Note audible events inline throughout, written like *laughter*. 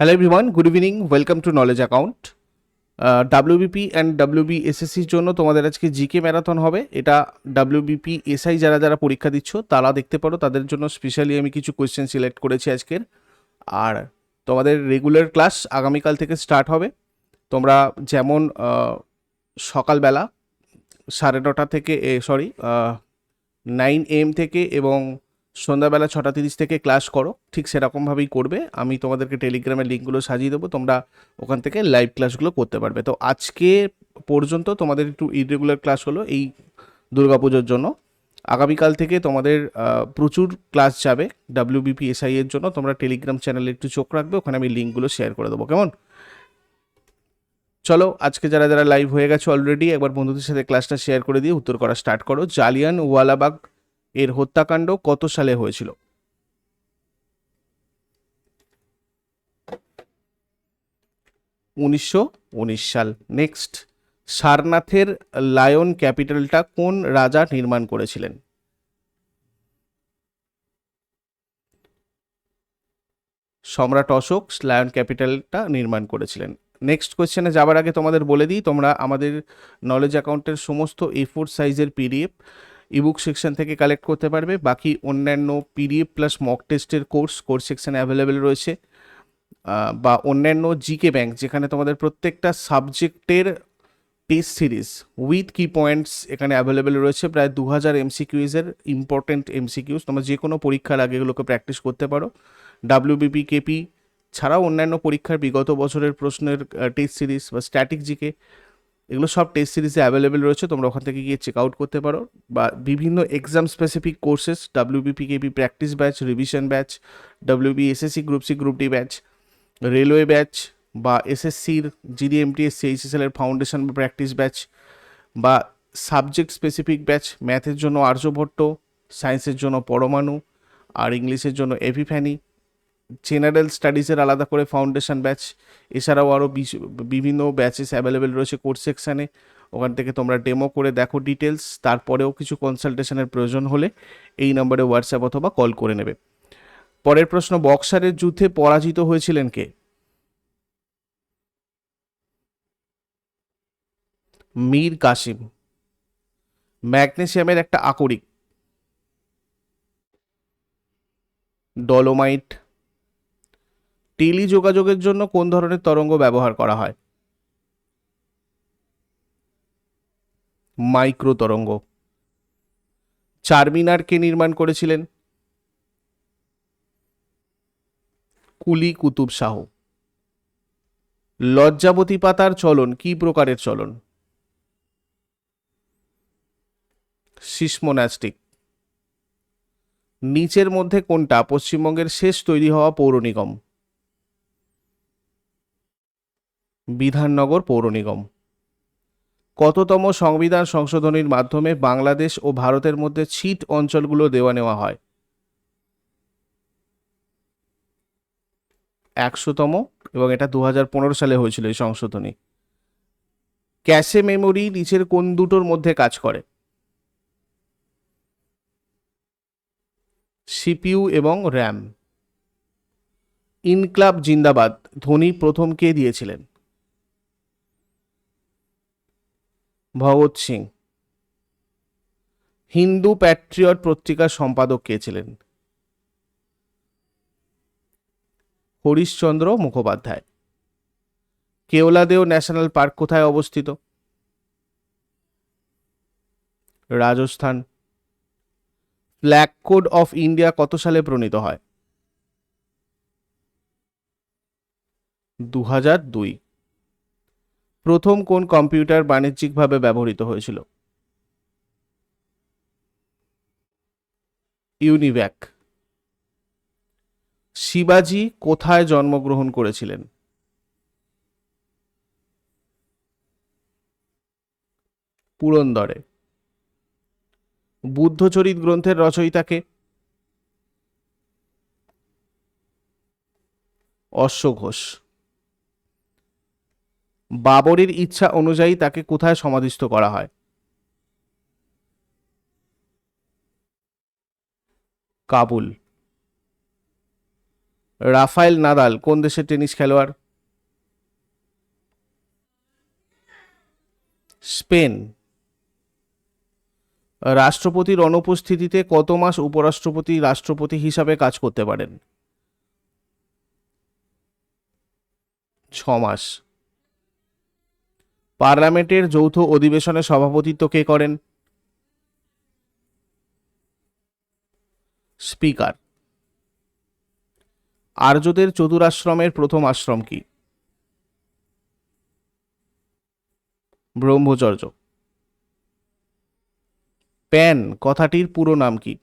Hello everyone good evening welcome to knowledge account WBP and WB এসএসসির জন্য তোমাদের আজকে জিকে ম্যারাথন হবে। এটা ডাব্লিউবিপি এসআই যারা যারা পরীক্ষা দিচ্ছ, তারা দেখতে পারো। তাদের জন্য স্পেশালি আমি কিছু কোয়েশ্চেন সিলেক্ট করেছি আজকের। আর তোমাদের রেগুলার ক্লাস আগামীকাল থেকে স্টার্ট হবে। তোমরা যেমন সকালবেলা সাড়ে নটা থেকে সরি নাইন এম থেকে এবং সন্ধ্যাবেলা ছটা তিরিশ থেকে ক্লাস করো, ঠিক সেরকমভাবেই করবে। আমি তোমাদেরকে টেলিগ্রামের লিঙ্কগুলো সাজিয়ে দেবো, তোমরা ওখান থেকে লাইভ ক্লাসগুলো করতে পারবে। তো আজকে পর্যন্ত তোমাদের একটু ইরেগুলার ক্লাস হলো এই দুর্গাপুজোর জন্য। আগামীকাল থেকে তোমাদের প্রচুর ক্লাস যাবে ডাব্লিউবিপিএসআই এর জন্য। তোমরা টেলিগ্রাম চ্যানেলে একটু চোখ রাখবে, ওখানে আমি লিঙ্কগুলো শেয়ার করে দেবো। কেমন? চলো, আজকে যারা যারা লাইভ হয়ে গেছে অলরেডি একবার বন্ধুদের সাথে ক্লাসটা শেয়ার করে দিয়ে উত্তর করা স্টার্ট করো। জালিয়ান ওয়ালাবাগ এর হত্যাকাণ্ড কত সালে হয়েছিল? উনিশশো উনিশ সাল। নেক্সট সারনাথের লায়ন ক্যাপিটালটা কোন রাজা নির্মাণ করেছিলেন? সম্রাট অশোক লায়ন ক্যাপিটালটা নির্মাণ করেছিলেন। নেক্সট কোয়েশ্চেনে যাবার আগে তোমাদের বলে দিই, তোমরা আমাদের নলেজ অ্যাকাউন্টের সমস্ত এ ফোর সাইজের পিডিএফ ইবুক সেকশন থেকে কালেক্ট করতে পারবে। বাকি অন্যান্য পিডিএফ প্লাস মক টেস্টের কোর্স কোর্স সেকশনে অ্যাভেলেবেল রয়েছে। বা অন্যান্য জিকে ব্যাংক যেখানে তোমাদের প্রত্যেকটা সাবজেক্টের test series with key points এখানে অ্যাভেলেবেল রয়েছে। প্রায় দু হাজার এমসিকিউজের ইম্পর্টেন্ট এমসিকিউজ তোমরা যে কোনো পরীক্ষার আগে এগুলোকে প্র্যাকটিস করতে পারো। ডাব্লিউবিপি কেপি ছাড়াও অন্যান্য পরীক্ষার বিগত বছরের প্রশ্নের টেস্ট সিরিজ বা স্ট্যাটিক জিকে এগুলো সব টেস্ট সিরিজে অ্যাভেলেবেল রয়েছে, তোমরা ওখান থেকে গিয়ে চেক আউট করতে পারো। বা বিভিন্ন exam specific courses WBP KP practice batch revision batch WB SSC group C group D batch railway batch বা এসএসসির জিডি এমটিএস সিএইচএসএল এর ফাউন্ডেশন বা প্র্যাকটিস ব্যাচ বা সাবজেক্ট স্পেসিফিক ব্যাচ ম্যাথের জন্য আর্যভট্ট সায়েন্সের জন্য পরমাণু, আর ইংলিশের জন্য এপিফ্যানি জেনারেল স্টাডিজের আলাদা করে ফাউন্ডেশন ব্যাচ এছাড়াও আরও বিভিন্ন ব্যাচেস অ্যাভেলেবেল রয়েছে কোর্স সেকশানে ওখান থেকে তোমরা ডেমো করে দেখো ডিটেলস তারপরেও কিছু কনসালটেশনের প্রয়োজন হলে এই নম্বরে হোয়াটসঅ্যাপ অথবা কল করে নেবে। পরের প্রশ্ন, বক্সারের যুদ্ধে পরাজিত হয়েছিলেন কে? মীর কাসিম। ম্যাগনেসিয়ামের একটা আকরিক। ডলোমাইট। টেলি যোগাযোগের জন্য কোন ধরনের তরঙ্গ ব্যবহার করা হয়? মাইক্রো তরঙ্গ চারমিনার কে নির্মাণ করেছিলেন? কুলি কুতুব শাহ। লজ্জাবতী পাতার চলন, কি প্রকারের চলন? সিসমোনাস্টিক নিচের মধ্যে কোনটা পশ্চিমবঙ্গের শেষ তৈরি হওয়া পৌর নিগম? বিধাননগর পৌর নিগম। কততম সংবিধান সংশোধনীর মাধ্যমে বাংলাদেশ ও ভারতের মধ্যে ছিট অঞ্চলগুলো দেওয়া নেওয়া হয়? একশোতম এবং এটা দু হাজার পনেরো সালে হয়েছিল এই সংশোধনী। ক্যাশে মেমোরি নিচের কোন দুটোর মধ্যে কাজ করে? সিপিইউ এবং র্যাম। ইনক্লাব জিন্দাবাদ, ধোনি প্রথম কে দিয়েছিলেন? ভগৎ সিং। হিন্দু প্যাট্রিয়ট পত্রিকার সম্পাদক কে ছিলেন? হরিশচন্দ্র মুখোপাধ্যায়। কেওলাদেও ন্যাশনাল পার্ক কোথায় অবস্থিত? Rajasthan. Flag code of India কত সালে প্রণীত হয়? দু হাজার দুই। প্রথম কোন কম্পিউটার বাণিজ্যিকভাবে ব্যবহৃত হয়েছিল? ইউনিভ্যাক শিবাজি কোথায় জন্মগ্রহণ করেছিলেন? পুরন্দরে। বুদ্ধচরিত গ্রন্থের রচয়িতাকে অশ্ব ঘোষ। বাবরের ইচ্ছা অনুযায়ী তাকে কোথায় সমাধিস্থ করা হয়? কাবুল। রাফায়েল নাদাল, কোন দেশের টেনিস খেলোয়াড়? স্পেন। রাষ্ট্রপতির অনুপস্থিতিতে কত মাস উপরাষ্ট্রপতি রাষ্ট্রপতি হিসাবে কাজ করতে পারেন? ছ মাস। পার্লামেন্টের যৌথ অধিবেশনে সভাপতিত্ব কে করেন? স্পিকার। আর্যদের চতুরাশ্রমের প্রথম আশ্রম কি? ব্রহ্মচর্য। প্যান, কথাটির পুরো নাম কি?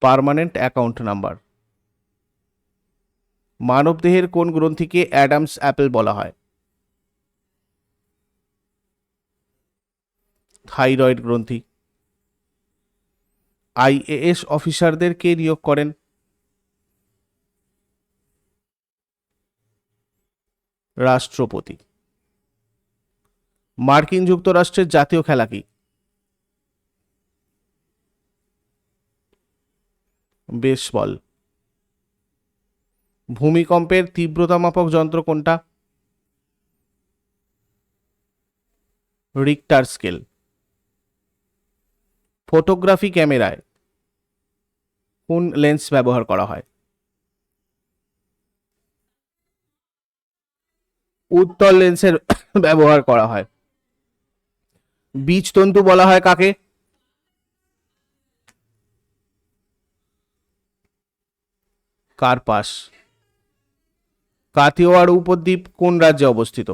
Permanent account number. মানবদেহের কোন গ্রন্থিকে অ্যাডামস অ্যাপেল বলা হয়? থাইরয়েড গ্রন্থি। আইএএস অফিসারদের কে নিয়োগ করেন? রাষ্ট্রপতি। মার্কিন যুক্তরাষ্ট্রের জাতীয় খেলা কি? বেসবল। ভূমিকম্পের তীব্রতা মাপক যন্ত্র কোনটা? রিক্টার স্কেল ফটোগ্রাফি ক্যামেরায় কোন লেন্স ব্যবহার করা হয়? উত্তল লেন্সের *coughs* ব্যবহার করা হয়। বীজতন্তু বলা হয় কাকে? কার্পাস। কাতিওয়াড় উপদ্বীপ কোন রাজ্যে অবস্থিত?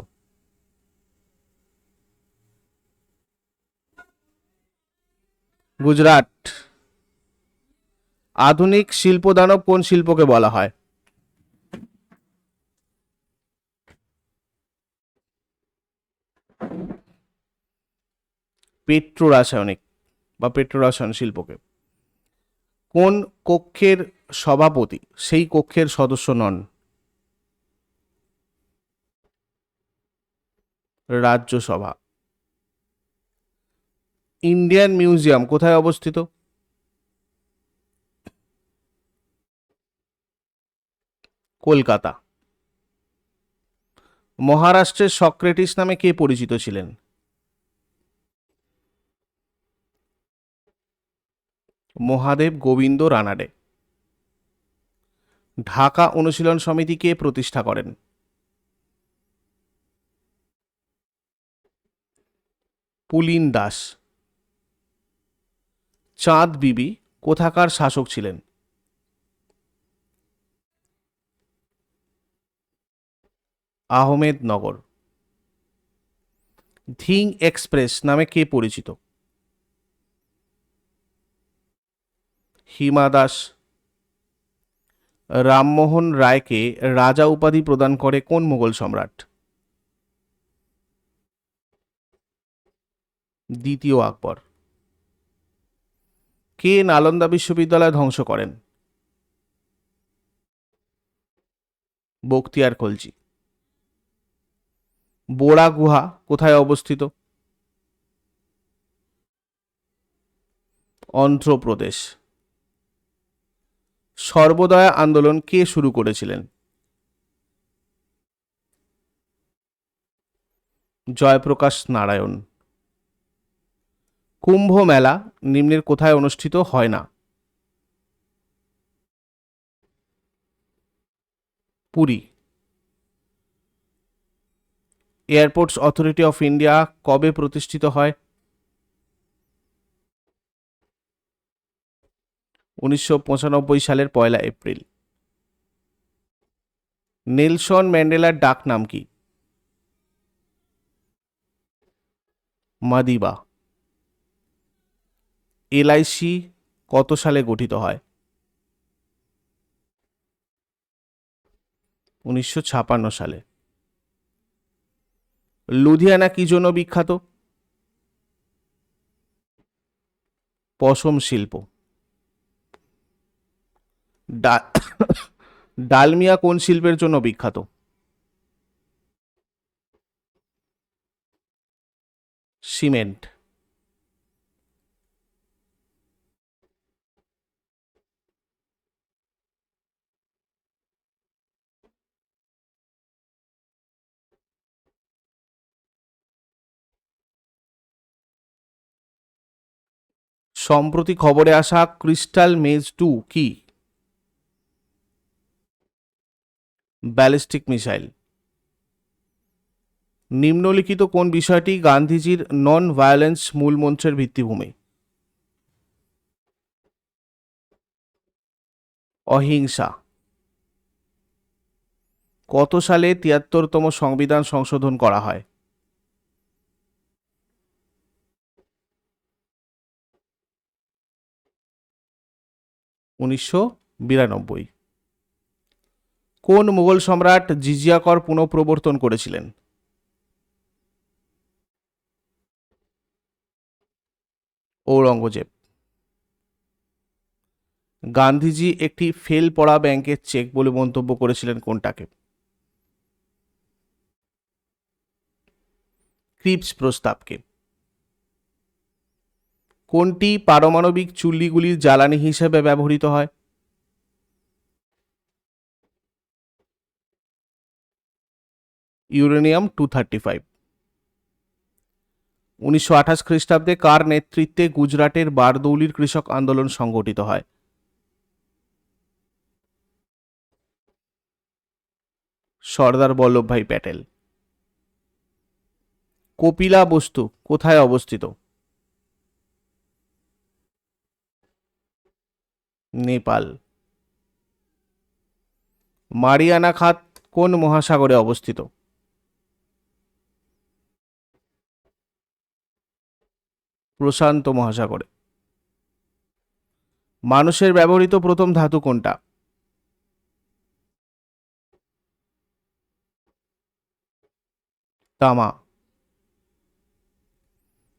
গুজরাট। আধুনিক শিল্পদানব কোন শিল্পকে বলা হয়? পেট্রো রাসায়নিক বা পেট্রো রসায়ন শিল্পকে। কোন কক্ষের সভাপতি? সেই কক্ষের সদস্য নন। রাজ্যসভা। ইন্ডিয়ান মিউজিয়াম কোথায় অবস্থিত? কলকাতা। মহারাষ্ট্রের সক্রেটিস নামে কে পরিচিত ছিলেন? মহাদেব গোবিন্দ রানাডে। ঢাকা অনুশীলন সমিতি কে প্রতিষ্ঠা করেন? পুলিন দাস। চাঁদ বিবি, কোথাকার শাসক ছিলেন? আহমেদনগর। ধিং এক্সপ্রেস নামে কে পরিচিত? হিমা দাস। রামমোহন রায়কে রাজা উপাধি প্রদান করে কোন মুঘল সম্রাট? দ্বিতীয় আকবর। কে নালন্দা বিশ্ববিদ্যালয় ধ্বংস করেন? বক্তিয়ার খলজি। বোড়া গুহা কোথায় অবস্থিত? অন্ধ্রপ্রদেশ। সর্বদয়া আন্দোলন কে শুরু করেছিলেন? জয়প্রকাশ নারায়ণ। কুম্ভ মেলা নিম্নের কোথায় অনুষ্ঠিত হয় না? Puri. Airports authority of India কবে প্রতিষ্ঠিত হয়? উনিশশো পঁচানব্বই সালের পয়লা এপ্রিল। নেলসন ম্যান্ডেলার ডাক নাম কি? মাদিবা। এলআইসি কত সালে গঠিত হয়? উনিশশো ছাপান্ন সালে। লুধিয়ানা কি জন্য বিখ্যাত? পশম শিল্প। ডালমিয়া কোন শিল্পের জন্য বিখ্যাত? সিমেন্ট। সম্প্রতি খবরে আসা ক্রিস্টাল মেজ টু কি? Ballistic missile. নিম্নলিখিত কোন বিষয়টি গান্ধীজির নন ভায়োলেন্স মূল মন্ত্রের ভিত্তিভূমি? অহিংসা। কত সালে তিয়াত্তরতম সংবিধান সংশোধন করা হয়? উনিশশো বিরানব্বই। কোন মুঘল সম্রাট জিজিয়া কর পুনঃপ্রবর্তন করেছিলেন? ঔরঙ্গজেব। গান্ধীজি একটি ফেল পড়া ব্যাংকের চেক বলে মন্তব্য করেছিলেন কোনটাকে? ক্রিপস প্রস্তাবকে। কোনটি পারমাণবিক চুল্লিগুলির জ্বালানি হিসেবে ব্যবহৃত হয়? Uranium two thirty five. উনিশশো আঠাশ খ্রিস্টাব্দে কার নেতৃত্বে গুজরাটের বারদৌলির কৃষক আন্দোলন সংগঠিত হয়? সর্দার বল্লভভাই প্যাটেল। কপিলা বস্তু কোথায় অবস্থিত? নেপাল। মারিয়ানা খাত কোন মহাসাগরে অবস্থিত? প্রশান্ত মহাসাগরে। মানুষের ব্যবহৃত প্রথম ধাতু কোনটা? তামা।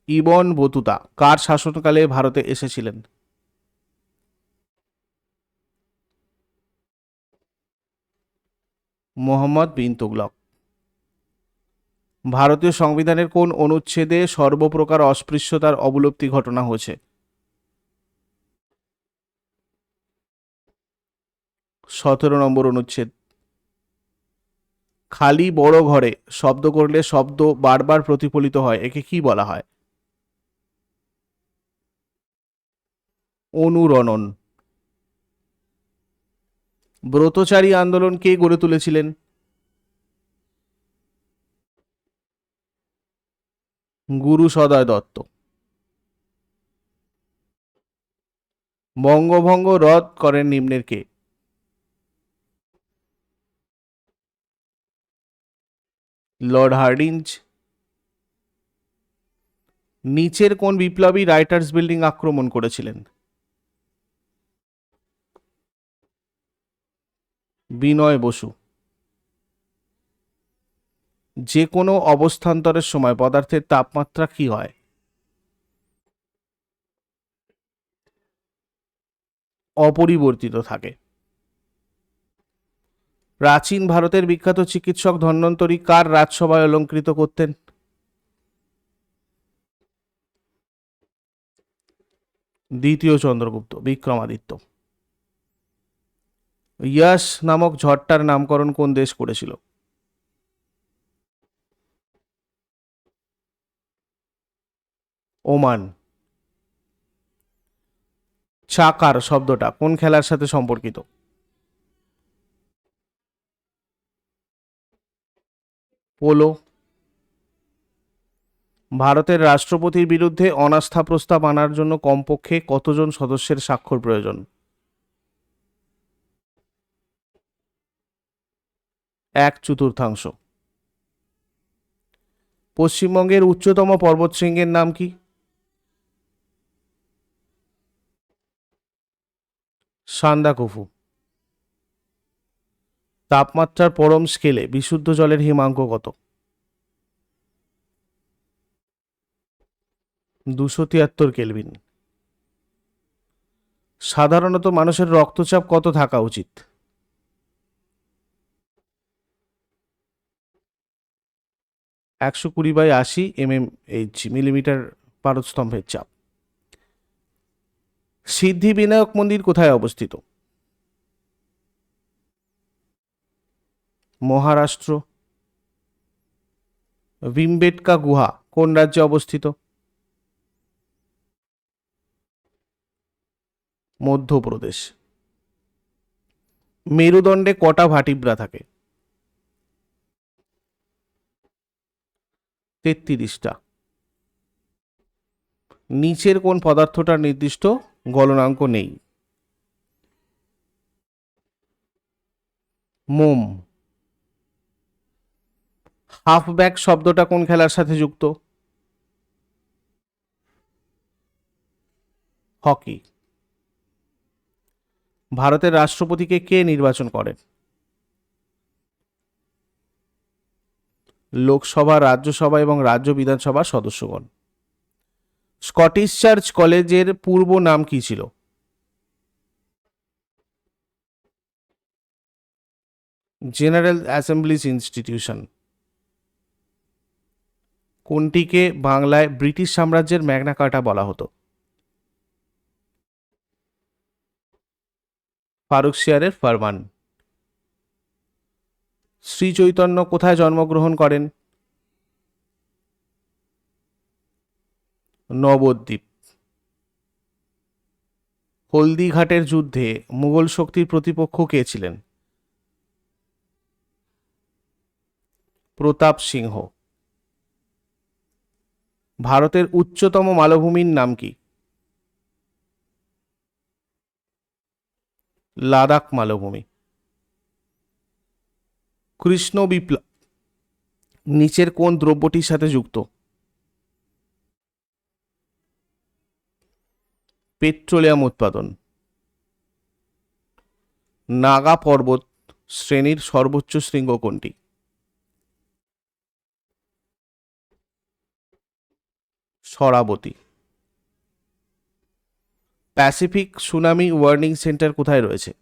ইবন বতুতা, কার শাসনকালে ভারতে এসেছিলেন? মোহাম্মদ বিন তুগলক। ভারতীয় সংবিধানের কোন অনুচ্ছেদে সর্বপ্রকার অস্পৃশ্যতার অবলুপ্তি ঘটনা হয়েছে? সতেরো নম্বর অনুচ্ছেদ। খালি বড় ঘরে শব্দ করলে শব্দ বারবার প্রতিফলিত হয়, একে কি বলা হয়? অনুরণন। ব্রতচারী আন্দোলন কে গড়ে তুলেছিলেন? গুরু সদয় দত্ত। বঙ্গভঙ্গ রদ করেন নিম্নের কে? Lord Hardinge. নিচের কোন বিপ্লবী রাইটার্স বিল্ডিং আক্রমণ করেছিলেন? বিনয় বসু। যে কোনো অবস্থান্তরের সময় পদার্থের তাপমাত্রা কি হয়? অপরিবর্তিত থাকে। প্রাচীন ভারতের বিখ্যাত চিকিৎসক ধন্বন্তরী কার রাজসভায় অলঙ্কৃত করতেন? দ্বিতীয় চন্দ্রগুপ্ত, বিক্রমাদিত্য। ইয়াস নামক ঝড়টার নামকরণ কোন দেশ করেছিল? ওমান। চাকার শব্দটা কোন খেলার সাথে সম্পর্কিত? পোলো। ভারতের রাষ্ট্রপতির বিরুদ্ধে অনাস্থা প্রস্তাব আনার জন্য কমপক্ষে কতজন সদস্যের স্বাক্ষর প্রয়োজন? এক চতুর্থাংশ। পশ্চিমবঙ্গের উচ্চতম পর্বতশৃঙ্গের নাম কি? সান্দাকফু। তাপমাত্রার পরম স্কেলে বিশুদ্ধ জলের হিমাঙ্ক কত? দুশো তিয়াত্তর কেলভিন। সাধারণত মানুষের রক্তচাপ কত থাকা উচিত? একশো কুড়ি বাই আশি এম এম এইচ মিলিমিটার পারদস্তম্ভের চাপ। সিদ্ধি বিনায়ক মন্দির কোথায় অবস্থিত? মহারাষ্ট্র। ভিমবেটকা গুহা কোন রাজ্যে অবস্থিত? মধ্যপ্রদেশ। মেরুদণ্ডে কটা ভাটিব্রা থাকে? তেত্রিশটা। নিচের কোন পদার্থটার নির্দিষ্ট গলনাঙ্ক নেই? মোম। হাফব্যাক শব্দটা কোন খেলার সাথে যুক্ত? হকি। ভারতের রাষ্ট্রপতিকে কে নির্বাচন করেন? লোকসভা, রাজ্যসভা এবং রাজ্য বিধানসভার সদস্যগণ। স্কটিশ চার্চ কলেজের পূর্ব নাম কি ছিল? General assemblies institution. কোনটিকে বাংলায় ব্রিটিশ সাম্রাজ্যের ম্যাগনা কার্টা বলা হতো? ফারুকশিয়ারের ফারমান। শ্রী চৈতন্য কোথায় জন্মগ্রহণ করেন? নবদ্বীপ। হলদিঘাটের যুদ্ধে মুঘল শক্তির প্রতিপক্ষ কে ছিলেন? প্রতাপ সিংহ। ভারতের উচ্চতম মালভূমির নাম কি? লাদাখ মালভূমি। কৃষ্ণ বিপ্লব নিচের কোন দ্রব্যটির সাথে যুক্ত? পেট্রোলিয়াম উৎপাদন। নাগা পর্বত শ্রেণির সর্বোচ্চ শৃঙ্গ কোনটি? Sharavati. Pacific tsunami warning centre কোথায় রয়েছে?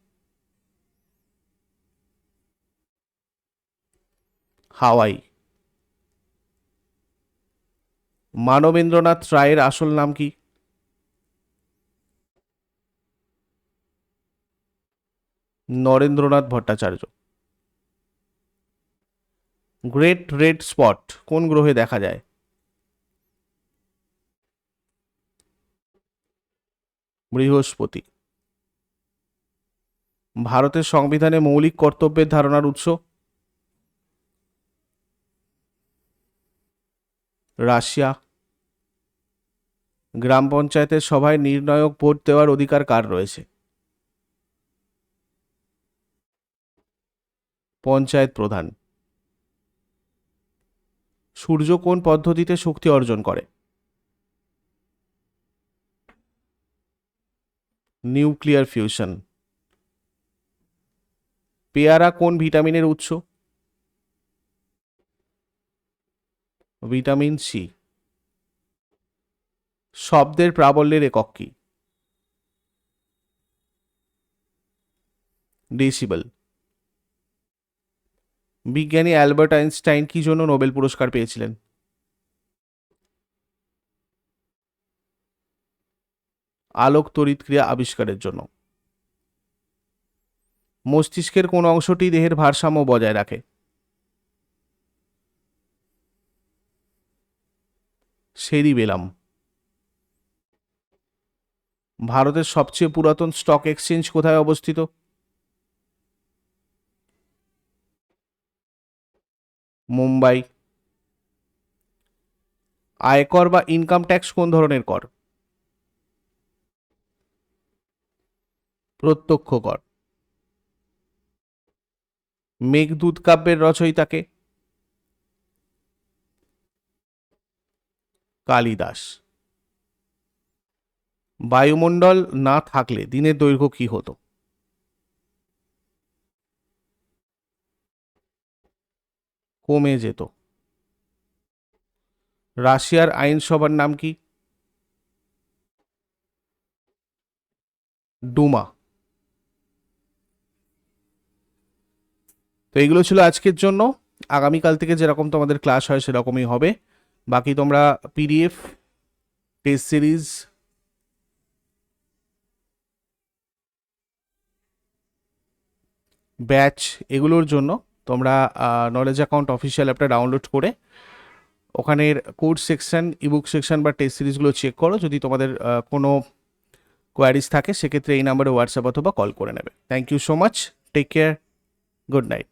হাওয়াই। মানবেন্দ্রনাথ রায়ের আসল নাম কি? Narendranath Bhattacharya. Great red spot, কোন গ্রহে দেখা যায়? বৃহস্পতি। ভারতের সংবিধানে মৌলিক কর্তব্যের ধারণার উৎস? রাশিয়া। গ্রাম পঞ্চায়েতের সভায় নির্ণায়ক ভোট দেওয়ার অধিকার কার রয়েছে? পঞ্চায়েত প্রধান। সূর্য কোন পদ্ধতিতে শক্তি অর্জন করে? Nuclear fusion. পেয়ারা কোন ভিটামিনের উৎস? Vitamin C. শব্দের প্রাবল্যের একক কি? ডেসিবেল বিজ্ঞানী অ্যালবার্ট আইনস্টাইন কি জন্য নোবেল পুরস্কার পেয়েছিলেন? আলোক তড়িৎ ক্রিয়া আবিষ্কারের জন্য। মস্তিষ্কের কোন অংশটি দেহের ভারসাম্য বজায় রাখে? সেরিবেলাম ভারতের সবচেয়ে পুরাতন স্টক এক্সচেঞ্জ কোথায় অবস্থিত? মুম্বাই। আয়কর বা ইনকাম ট্যাক্স কোন ধরনের কর? প্রত্যক্ষ কর। মেঘদূত কাব্যের রচয়িতাকে কালিদাস। বায়ুমণ্ডল না থাকলে দিনের দৈর্ঘ্য কি হতো? কমে যেত। রাশিয়ার আইনসভার নাম কি? ডুমা। তো এইগুলো ছিল আজকের জন্য। আগামীকাল থেকে যেরকম তোমাদের ক্লাস হয় সেরকমই হবে। বাকি তোমরা পিডিএফ টেস্ট সিরিজ ব্যাচ এগুলোর জন্য তোমরা নলেজ অ্যাকাউন্ট অফিসিয়াল অ্যাপটা ডাউনলোড করে ওখানের কোর্স সেকশন ইবুক সেকশন বা টেস্ট সিরিজগুলো চেক করো। যদি তোমাদের কোনো কোয়ারিজ থাকে, সেক্ষেত্রে এই নাম্বারে হোয়াটসঅ্যাপ অথবা কল করে নেবে। Thank you so much take care good night